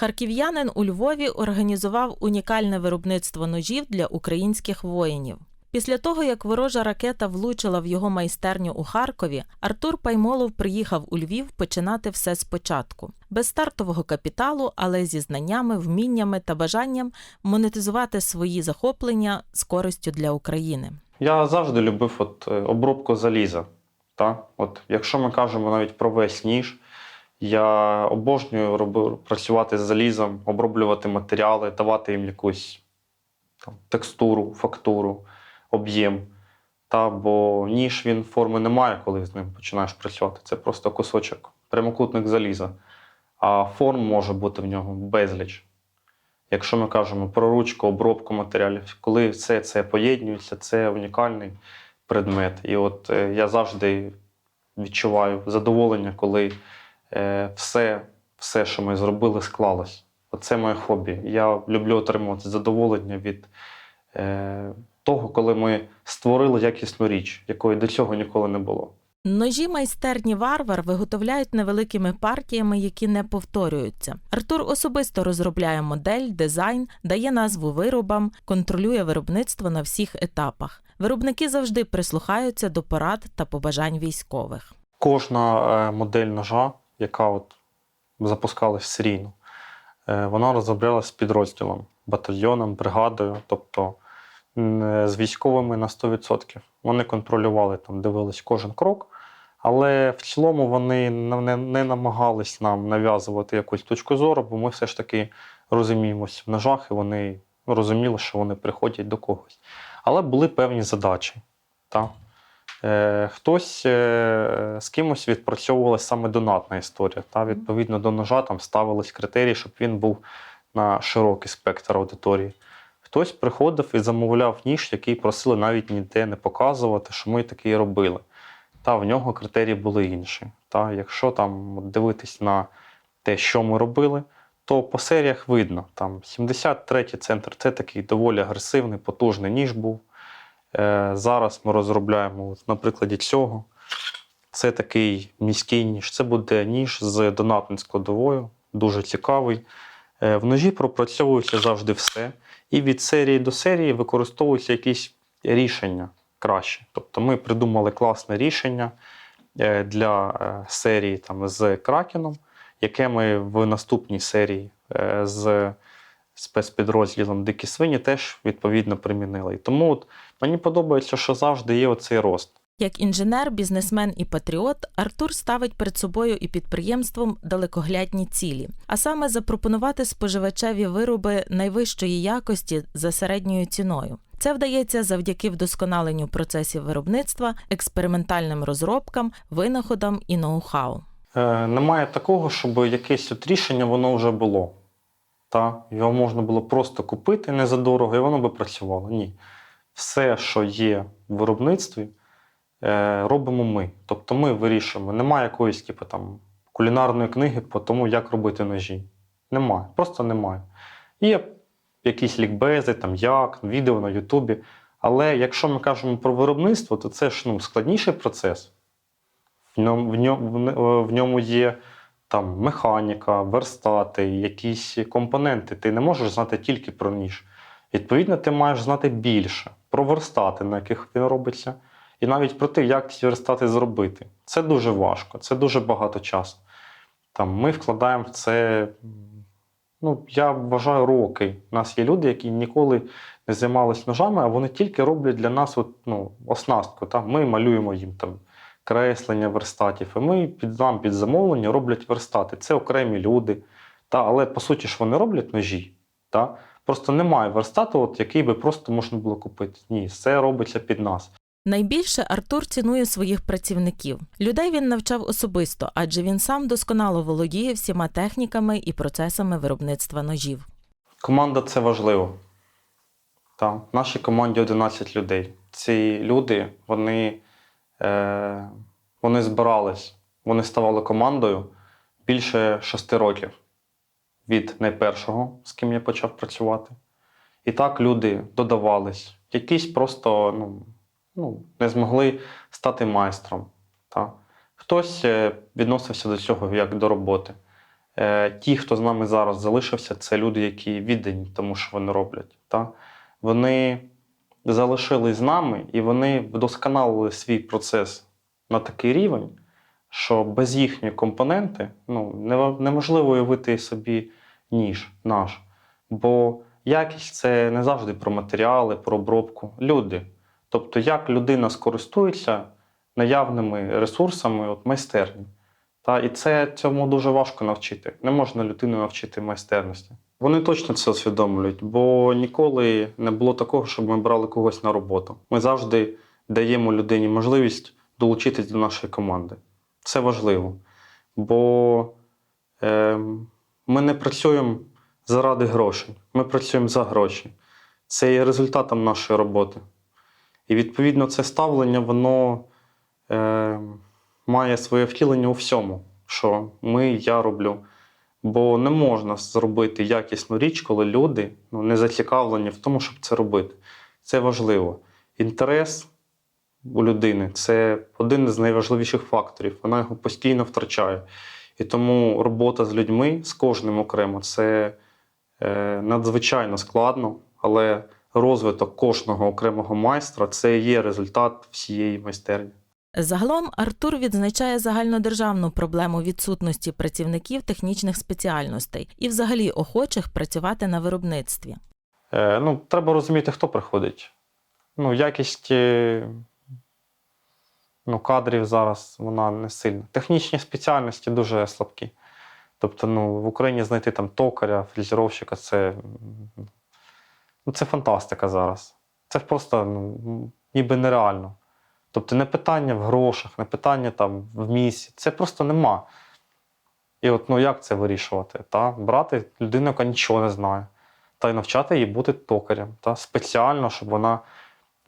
Харків'янин у Львові організував унікальне виробництво ножів для українських воїнів. Після того, як ворожа ракета влучила в його майстерню у Харкові, Артур Паймолов приїхав у Львів починати все спочатку, без стартового капіталу, але зі знаннями, вміннями та бажанням монетизувати свої захоплення з користю для України. Я завжди любив от, е, обробку заліза. Та? От, якщо ми кажемо навіть про весь ніж, я обожнюю роби, працювати з залізом, оброблювати матеріали, давати їм якусь там, текстуру, фактуру, об'єм. Та, бо ніж він форми не має, коли з ним починаєш працювати. Це просто кусочок, прямокутник заліза. А форм може бути в нього безліч. Якщо ми кажемо про ручку, обробку матеріалів, коли все це поєднується, це унікальний предмет. І от е, я завжди відчуваю задоволення, коли все, все, що ми зробили, склалось. Оце моє хобі. Я люблю отримувати задоволення від е, того, коли ми створили якісну річ, якої до цього ніколи не було. Ножі майстерні варвар виготовляють невеликими партіями, які не повторюються. Артур особисто розробляє модель, дизайн, дає назву виробам, контролює виробництво на всіх етапах. Виробники завжди прислухаються до порад та побажань військових. Кожна е, модель ножа, яка от запускалась серійно, е, вона розроблялась підрозділом, батальйоном, бригадою, тобто е, з військовими на 100%. Вони контролювали там, дивились кожен крок, але в цілому вони не, не намагались нам нав'язувати якусь точку зору, бо ми все ж таки розуміємося в ножах, і вони ну, розуміли, що вони приходять до когось. Але були певні задачі. Та? Е, хтось е, з кимось відпрацьовувалася саме донатна історія. Та? Відповідно до ножа там ставились критерії, щоб він був на широкий спектр аудиторії. Хтось приходив і замовляв ніж, який просили навіть ніде не показувати, що ми такий робили. Та в нього критерії були інші. Та якщо там дивитись на те, що ми робили, то по серіях видно. Там 73-й центр це такий доволі агресивний, потужний ніж був. Е, зараз ми розробляємо на прикладі цього. Це такий міський ніж. Це буде ніж з донатною складовою, дуже цікавий. Е, В ножі пропрацьовується завжди все. І від серії до серії використовуються якісь рішення краще. Тобто ми придумали класне рішення е, для серії там, з Кракеном, яке ми в наступній серії з спецпідрозділом Дикі свині теж відповідно примінили. І тому от, мені подобається, що завжди є оцей рост. Як інженер, бізнесмен і патріот, Артур ставить перед собою і підприємством далекоглядні цілі, а саме запропонувати споживачеві вироби найвищої якості за середньою ціною. Це вдається завдяки вдосконаленню процесів виробництва, експериментальним розробкам, винаходам і ноу-хау. Е, немає такого, щоб якесь от рішення воно вже було. Та? Його можна було просто купити незадорого, і воно би працювало. Ні. Все, що є в виробництві, е, робимо ми. Тобто ми вирішуємо. Немає якоїсь типу, там, кулінарної книги по тому, як робити ножі. Немає, просто немає. Є якісь лікбези, там, як, відео на Ютубі. Але якщо ми кажемо про виробництво, то це ж ну, складніший процес. В ньому, в ньому, в ньому є там механіка, верстати, якісь компоненти. Ти не можеш знати тільки про ніж. Відповідно, ти маєш знати більше про верстати, на яких він робиться, і навіть про те, як ці верстати зробити. Це дуже важко, це дуже багато часу. Там, ми вкладаємо в це, ну, я вважаю, роки. У нас є люди, які ніколи не займалися ножами, а вони тільки роблять для нас от, ну, оснастку. Та? Ми малюємо їм там креслення верстатів, і ми під нам під замовлення роблять верстати. Це окремі люди. Та, але по суті ж вони роблять ножі. Та? Просто немає верстату, от, який би просто можна було купити. Ні, все робиться під нас. Найбільше Артур цінує своїх працівників. Людей він навчав особисто, адже він сам досконало володіє всіма техніками і процесами виробництва ножів. Команда це важливо. Та, в нашій команді 11 людей. Ці люди, вони, е, вони збирались, вони ставали командою більше шести років від найпершого, з ким я почав працювати. І так люди додавались. Якісь просто ну, ну, не змогли стати майстром. Та. Хтось е, відносився до цього як до роботи. Е, ті, хто з нами зараз залишився, це люди, які віддані тому, що вони роблять. Та? Вони залишились з нами і вони вдосконалили свій процес на такий рівень, що без їхньої компоненти ну, неможливо уявити собі ніж наш. Бо якість це не завжди про матеріали, про обробку. Люди. Тобто, як людина скористується наявними ресурсами от майстерні. Та, і це цьому дуже важко навчити. Не можна людину навчити майстерності. Вони точно це усвідомлюють, бо ніколи не було такого, щоб ми брали когось на роботу. Ми завжди даємо людині можливість долучитись до нашої команди. Це важливо. Бо е, ми не працюємо заради грошей, ми працюємо за гроші. Це є результатом нашої роботи. І відповідно це ставлення, воно е, має своє втілення у всьому, що ми, я роблю. Бо не можна зробити якісну річ, коли люди ну, не зацікавлені в тому, щоб це робити. Це важливо. Інтерес у людини це один з найважливіших факторів. Вона його постійно втрачає. І тому робота з людьми, з кожним окремо, це е, надзвичайно складно, але розвиток кожного окремого майстра це є результат всієї майстерні. Загалом Артур відзначає загальнодержавну проблему відсутності працівників технічних спеціальностей і, взагалі, охочих працювати на виробництві. Е, ну, треба розуміти, хто приходить. Ну, якість е, ну, кадрів зараз вона не сильна. Технічні спеціальності дуже слабкі. Тобто, ну, в Україні знайти там токаря, фрезеровщика це, ну, це фантастика зараз. Це просто ну, ніби нереально. Тобто не питання в грошах, не питання там в місці. Це просто нема. І от ну як це вирішувати? Та? Брати людину, яка нічого не знає, та й навчати її бути токарем. Та? Спеціально, щоб вона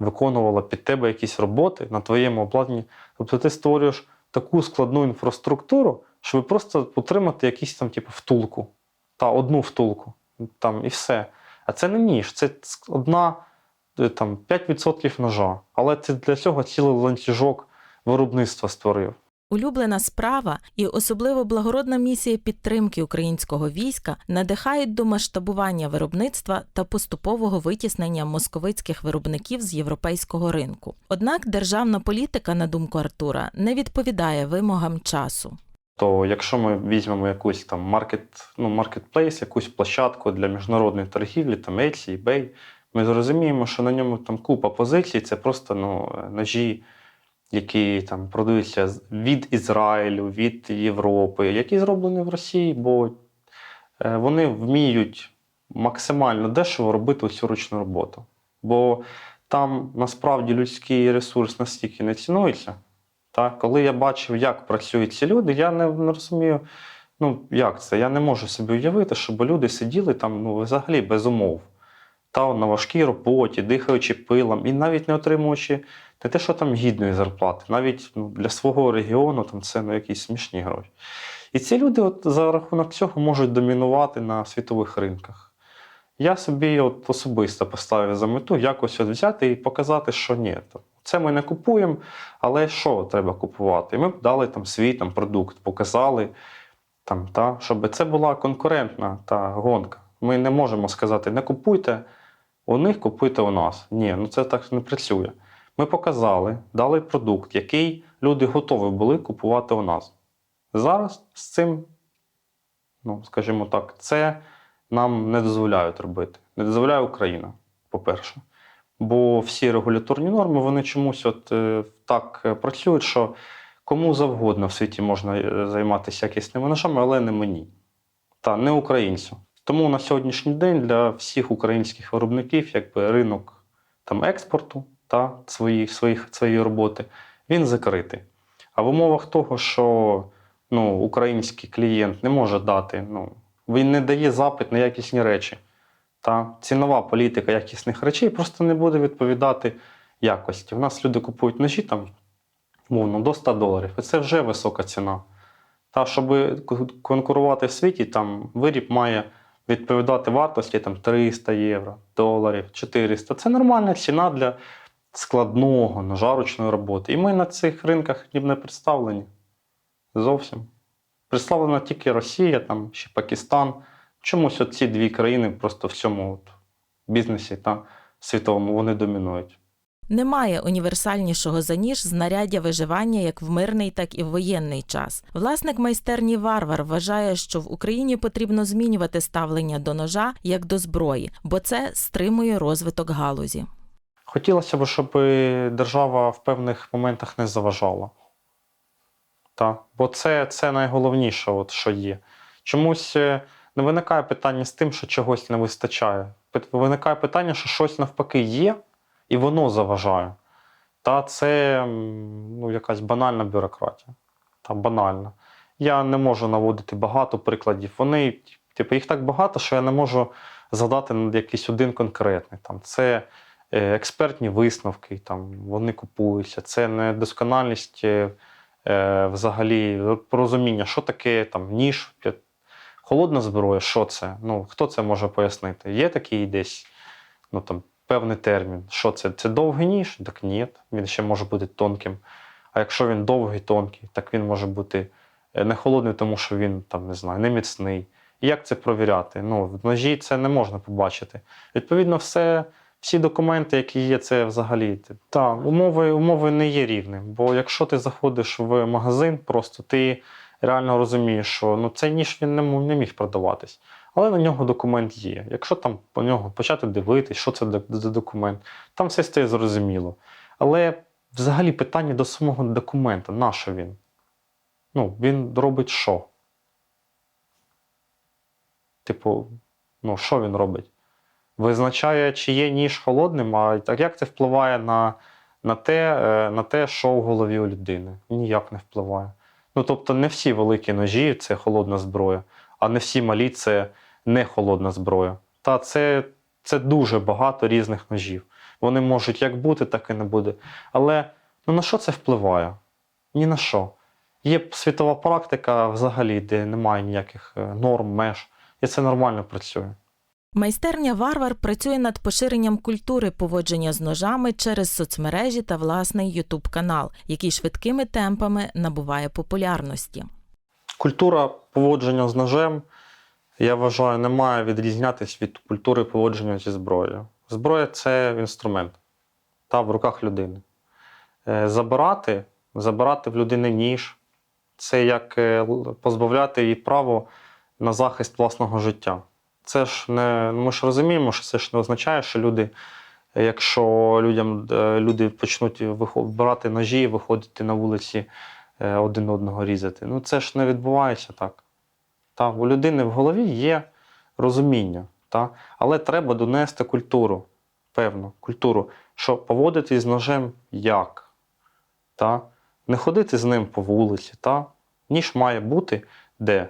виконувала під тебе якісь роботи на твоєму обладнанні. Тобто ти створюєш таку складну інфраструктуру, щоб просто отримати якісь там, типу, втулку, та одну втулку. Там, і все. А це не ніж, це одна е, там, 5% ножа. Але ти для цього цілий ланцюжок виробництва створив. Улюблена справа і особливо благородна місія підтримки українського війська надихають до масштабування виробництва та поступового витіснення московицьких виробників з європейського ринку. Однак державна політика, на думку Артура, не відповідає вимогам часу. То якщо ми візьмемо якусь там маркет, ну, маркетплейс, якусь площадку для міжнародної торгівлі, там Etsy, eBay, ми зрозуміємо, що на ньому там купа позицій, це просто ну, ножі, які там продаються від Ізраїлю, від Європи, які зроблені в Росії, бо е, вони вміють максимально дешево робити цю ручну роботу. Бо там насправді людський ресурс настільки не цінується. Та, коли я бачив, як працюють ці люди, я не, не розумію, ну як це? Я не можу собі уявити, щоб люди сиділи там ну, взагалі без умов. Та на важкій роботі, дихаючи пилом, і навіть не отримуючи не те, що там гідної зарплати, навіть ну, для свого регіону там це ну, якісь смішні гроші. І ці люди от, за рахунок цього можуть домінувати на світових ринках. Я собі от особисто поставив за мету якось от взяти і показати, що ні, це ми не купуємо, але що треба купувати? І ми б дали там свій там, продукт, показали, там, та, щоб це була конкурентна та гонка. Ми не можемо сказати, не купуйте у них, купуйте у нас. Ні, ну це так не працює. Ми показали, дали продукт, який люди готові були купувати у нас. Зараз з цим, ну, скажімо так, це нам не дозволяють робити. Не дозволяє Україна, по-перше. Бо всі регуляторні норми вони чомусь от е, так е, працюють, що кому завгодно в світі можна е, займатися якісними ножами, але не мені. Та не українцю. Тому на сьогоднішній день для всіх українських виробників якби ринок там, експорту та свої, своїх, своєї роботи він закритий. А в умовах того, що ну, український клієнт не може дати, ну, він не дає запит на якісні речі. Та цінова політика якісних речей просто не буде відповідати якості. У нас люди купують ножі там, мовно, до 100 доларів, і це вже висока ціна. Та щоб конкурувати в світі, там виріб має відповідати вартості там, 300 євро, доларів, 400. Це нормальна ціна для складного ножа ручної роботи. І ми на цих ринках ніби не представлені. Зовсім. Представлена тільки Росія, там ще Пакистан. Чомусь от ці дві країни просто в цьому от бізнесі та світовому вони домінують. Немає універсальнішого за ніж знаряддя виживання як в мирний, так і в воєнний час. Власник майстерні Варвар вважає, що в Україні потрібно змінювати ставлення до ножа як до зброї, бо це стримує розвиток галузі. Хотілося б, щоб держава в певних моментах не заважала. Та? Бо це, це найголовніше, от, що є. Чомусь е, не виникає питання з тим, що чогось не вистачає. Виникає питання, що щось навпаки є, і воно заважає. Та це ну, якась банальна бюрократія. Та банальна. Я не можу наводити багато прикладів. Вони, типу, їх так багато, що я не можу згадати якийсь один конкретний. Там, це е, експертні висновки, там, вони купуються, це недосконалість е, е, взагалі порозуміння, що таке там, ніж, холодна зброя, що це? Ну, хто це може пояснити? Є такий десь ну, там, певний термін. Що це? Це довгий ніж? Так ні, він ще може бути тонким. А якщо він довгий, тонкий, так він може бути е, не холодний, тому що він там, не знаю, не міцний. І як це провіряти? Ну, в ножі це не можна побачити. Відповідно, все, всі документи, які є, це взагалі. Так, умови, умови не є рівними. Бо якщо ти заходиш в магазин, просто ти реально розумієш, що ну, цей ніж він не міг продаватись. Але на нього документ є. Якщо там по нього почати дивитись, що це за- документ, там все стає зрозуміло. Але взагалі питання до самого документа, на що він? Ну, він робить що? Типу, ну, що він робить? Визначає, чи є ніж холодним, а як це впливає на, на, те, е, на те, що в голові у людини? Ніяк не впливає. Ну, тобто, не всі великі ножі це холодна зброя, а не всі малі це не холодна зброя. Та це, це дуже багато різних ножів. Вони можуть як бути, так і не бути. Але ну, на що це впливає? Ні на що. Є світова практика взагалі, де немає ніяких е, норм, меж, і це нормально працює. Майстерня Варвар працює над поширенням культури поводження з ножами через соцмережі та власний Ютуб канал, який швидкими темпами набуває популярності. Культура поводження з ножем, я вважаю, не має відрізнятися від культури поводження зі зброєю. Зброя це інструмент та в руках людини. Е, Забирати, забирати в людини ніж це як е, позбавляти її право на захист власного життя. Це ж не ми ж розуміємо, що це ж не означає, що люди, якщо людям е, люди почнуть брати ножі і виходити на вулиці один одного різати. Ну це ж не відбувається так. Та, у людини в голові є розуміння, та? але треба донести культуру, певну культуру, що поводитись з ножем як. Та? Не ходити з ним по вулиці. Та? Ніж має бути де?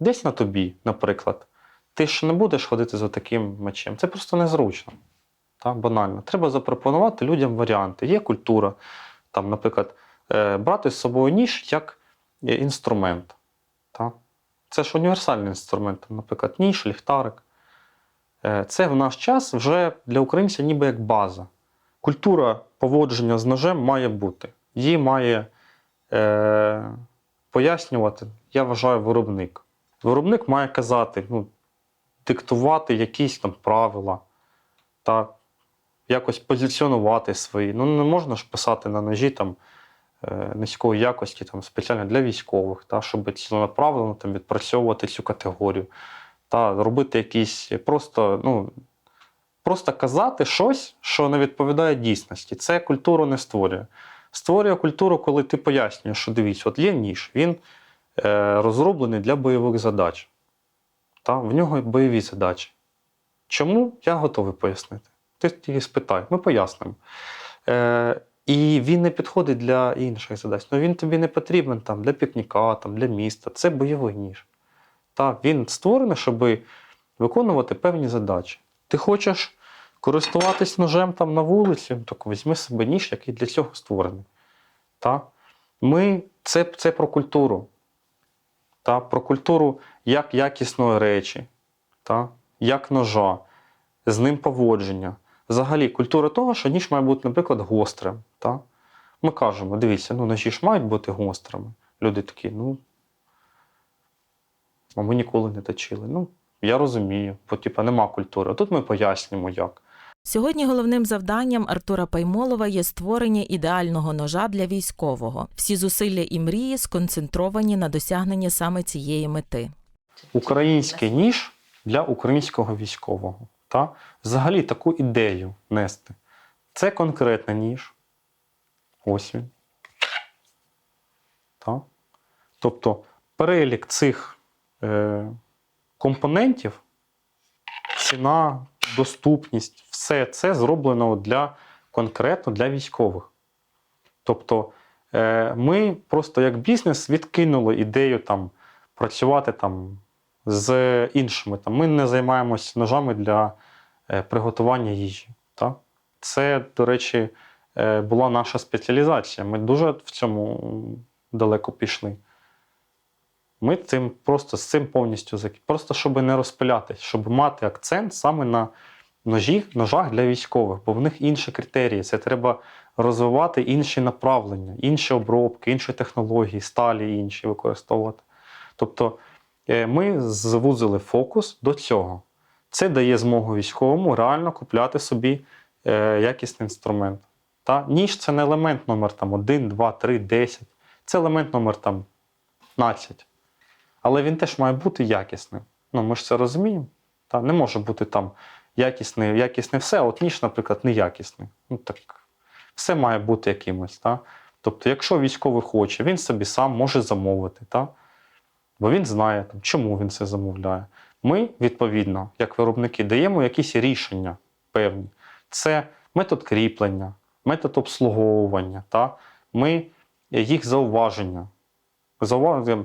Десь на тобі, наприклад. Ти ж не будеш ходити з таким мечем. Це просто незручно. Та? Банально. Треба запропонувати людям варіанти. Є культура, там, наприклад, е, брати з собою ніж як е, інструмент. Та? Це ж універсальний інструмент, наприклад, ніж, ліхтарик. Е, Це в наш час вже для українця ніби як база. Культура поводження з ножем має бути. Її має е, пояснювати, я вважаю, виробник. Виробник має казати, ну, диктувати якісь там правила, та якось позиціонувати свої. Ну, не можна ж писати на ножі там, е, низької якості, там, спеціально для військових, та, щоб ціленаправлено там, відпрацьовувати цю категорію, та робити якісь просто, ну, просто казати щось, що не відповідає дійсності. Це культуру не створює. Створює культуру, коли ти пояснюєш, що дивіться, от є ніж, він е, розроблений для бойових задач. Та, в нього бойові задачі. Чому? Я готовий пояснити. Ти тільки спитай, ми пояснимо. Е, і він не підходить для інших задач. Ну, він тобі не потрібен там, для пікніка, там, для міста. Це бойовий ніж. Та, він створений, щоб виконувати певні задачі. Ти хочеш користуватись ножем там на вулиці, ну, так візьми собі ніж, який для цього створений. Та? Ми, це, це про культуру. Та? Про культуру як якісної речі, та? як ножа, з ним поводження. Взагалі, культура того, що ніж має бути, наприклад, гострим. Та? Ми кажемо, дивіться, ну ножі ж мають бути гострими. Люди такі, ну. А ми ніколи не точили. Ну, я розумію, бо типа нема культури. А тут ми пояснюємо, як. Сьогодні головним завданням Артура Паймолова є створення ідеального ножа для військового. Всі зусилля і мрії сконцентровані на досягненні саме цієї мети. Український ніж для українського військового. Та? Взагалі таку ідею нести. Це конкретний ніж. Ось він. Та? Тобто перелік цих е, компонентів, ціна, доступність, все це зроблено для конкретно для військових. Тобто е, ми просто як бізнес відкинули ідею там, працювати там, з іншими. Там, ми не займаємось ножами для приготування їжі. Так? Це, до речі, е, була наша спеціалізація. Ми дуже в цьому далеко пішли. Ми цим просто з цим повністю зак... Просто щоб не розпилятись, щоб мати акцент саме на ножі, ножах для військових, бо в них інші критерії. Це треба розвивати інші направлення, інші обробки, інші технології, сталі інші використовувати. Тобто е, ми звузили фокус до цього. Це дає змогу військовому реально купляти собі е, якісний інструмент. Та? Ніж це не елемент номер там, 1, 2, 3, 10. Це елемент номер там, 15. Але він теж має бути якісним. Ну, ми ж це розуміємо. Та? Не може бути там якісне, якісне все, а от ніж, наприклад, неякісний. Ну, так, все має бути якимось. Та? Тобто, якщо військовий хоче, він собі сам може замовити. Та? Бо він знає, там, чому він це замовляє. Ми, відповідно, як виробники, даємо якісь рішення певні. Це метод кріплення, метод обслуговування. Та? Ми їх зауваження. Зауважуємо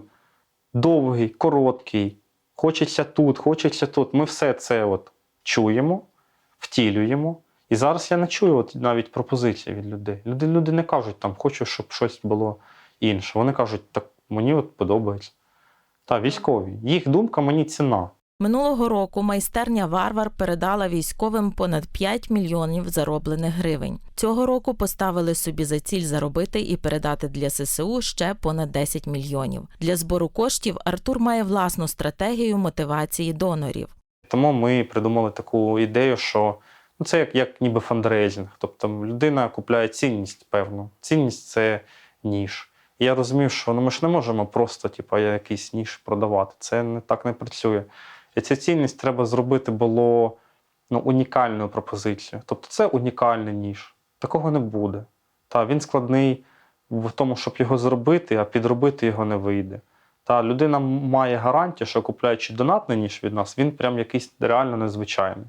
довгий, короткий, хочеться тут, хочеться тут. Ми все це от чуємо, втілюємо. І зараз я не чую от навіть пропозиції від людей. Люди, люди не кажуть, там, хочу, щоб щось було інше. Вони кажуть, так мені от подобається. Та, військові. Їх думка мені ціна. Минулого року майстерня Варвар передала військовим понад 5 мільйонів зароблених гривень. Цього року поставили собі за ціль заробити і передати для ССУ ще понад 10 мільйонів. Для збору коштів Артур має власну стратегію мотивації донорів. Тому ми придумали таку ідею, що ну, це як, як ніби фандрейзинг. Тобто людина купляє цінність певну. Цінність це ніж. Я розумів, що ну, ми ж не можемо просто типу, якийсь ніж продавати. Це не так не працює. І цю цінність треба зробити було ну, унікальною пропозицією. Тобто це унікальний ніж. Такого не буде. Та, він складний в тому, щоб його зробити, а підробити його не вийде. Та людина має гарантію, що купляючи донатний ніж від нас, він прям якийсь реально незвичайний.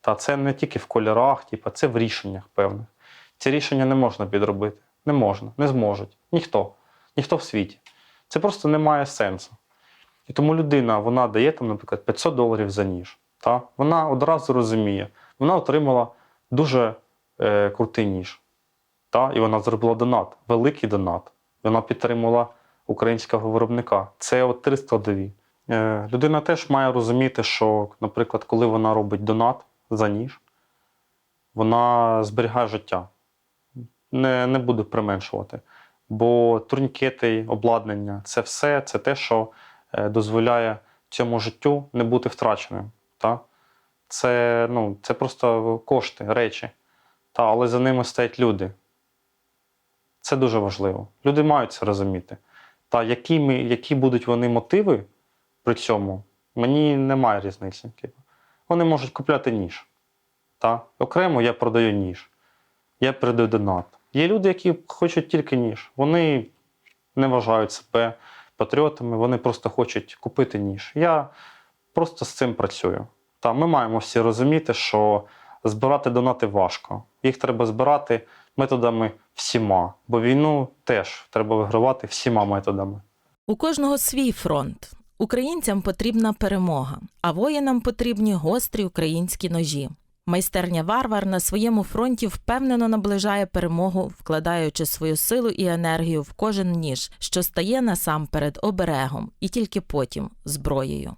Та це не тільки в кольорах, типу, це в рішеннях певних. Ці рішення не можна підробити. Не можна, не зможуть. Ніхто. Ніхто в світі. Це просто не має сенсу. І тому людина вона дає, там, наприклад, 500 доларів за ніж. Та? Вона одразу розуміє, вона отримала дуже е, крутий ніж. Та? І вона зробила донат, великий донат. Вона підтримала українського виробника. Це от три складові. Е, людина теж має розуміти, що, наприклад, коли вона робить донат за ніж, вона зберігає життя, не, не буде применшувати. Бо турнікети, обладнання це все це те, що дозволяє цьому життю не бути втраченим. Та? Це, ну, це просто кошти, речі. Та, але за ними стоять люди. Це дуже важливо. Люди мають це розуміти. Та які, ми, які будуть вони мотиви при цьому, мені немає різниці. Типу. Вони можуть купляти ніж. Та? Окремо я продаю ніж. Я передаю донат. Є люди, які хочуть тільки ніж. Вони не вважають себе патріотами, вони просто хочуть купити ніж. Я просто з цим працюю. Та ми маємо всі розуміти, що збирати донати важко. Їх треба збирати методами всіма, бо війну теж треба вигравати всіма методами. У кожного свій фронт. Українцям потрібна перемога, а воїнам потрібні гострі українські ножі. Майстерня Варвар на своєму фронті впевнено наближає перемогу, вкладаючи свою силу і енергію в кожен ніж, що стає насамперед оберегом, і тільки потім зброєю.